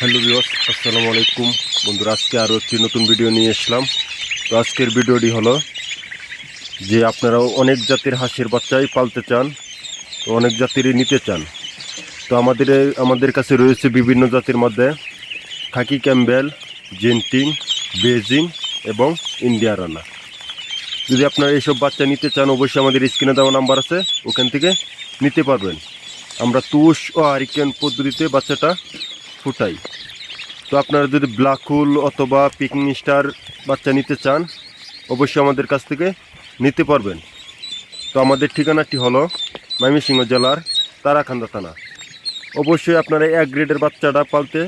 Hello বিবাস আসসালামু আলাইকুম। বন্ধুরা, আজকে আরও একটি নতুন ভিডিও নিয়ে এসলাম। তো আজকের ভিডিওটি হলো যে আপনারা অনেক জাতির হাঁসের বাচ্চাই পালতে চান, তো অনেক জাতিরই নিতে চান। তো আমাদের আমাদের কাছে রয়েছে বিভিন্ন জাতির মধ্যে খাকি ক্যাম্বেল জেন্টিং বেজিং এবং ইন্ডিয়া রানা। যদি আপনারা এইসব বাচ্চা নিতে চান, অবশ্যই আমাদের স্ক্রিনে দেওয়া নাম্বার আছে, ওখান থেকে নিতে পারবেন। আমরা তুষ ও হারিকেন পদ্ধতিতে বাচ্চাটা ফুটাই। তো আপনারা যদি ব্ল্যাক হুল অথবা পিকিং স্টার বাচ্চা নিতে চান, অবশ্যই আমাদের কাছ থেকে নিতে পারবেন। তো আমাদের ঠিকানাটি হলো ময়মনসিংহ জেলার তারাখান্দা থানা। অবশ্যই আপনারা এক গ্রেডের বাচ্চাটা পালতে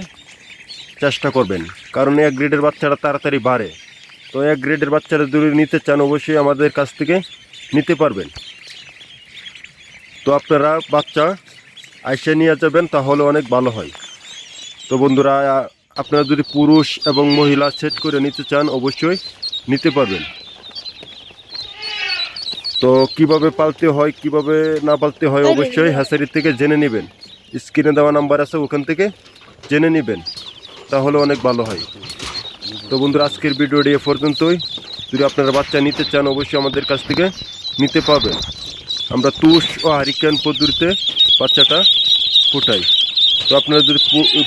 চেষ্টা করবেন, কারণ এক গ্রেডের বাচ্চাটা তাড়াতাড়ি বাড়ে। তো এক গ্রেডের বাচ্চাটা যদি নিতে চান, অবশ্যই আমাদের কাছ থেকে নিতে পারবেন। তো আপনারা বাচ্চা আইসে নিয়ে যাবেন, তাহলে অনেক ভালো হয়। তো বন্ধুরা আপনারা যদি পুরুষ এবং মহিলা সেট করে নিতে চান অবশ্যই নিতে পারবেন। তো কীভাবে পালতে হয় কীভাবে না পালতে হয় অবশ্যই হ্যাসারি থেকে জেনে নেবেন। স্ক্রিনে দেওয়া নাম্বার আছে ওখান থেকে জেনে নেবেন। তাহলে অনেক ভালো হয়। তো বন্ধুরা আজকের ভিডিওটি এ পর্যন্তই। যদি আপনারা বাচ্চা নিতে চান অবশ্যই আমাদের কাছ থেকে নিতে পাবেন আমরা তুষ ও হারিকেন পদ্ধতিতে বাচ্চাটা ফুটাই। তো আপনারা যদি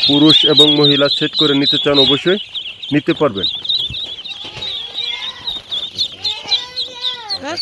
পুরুষ এবং মহিলা সেট করে নিতে চান অবশ্যই নিতে পারবেন। হ্যাঁ?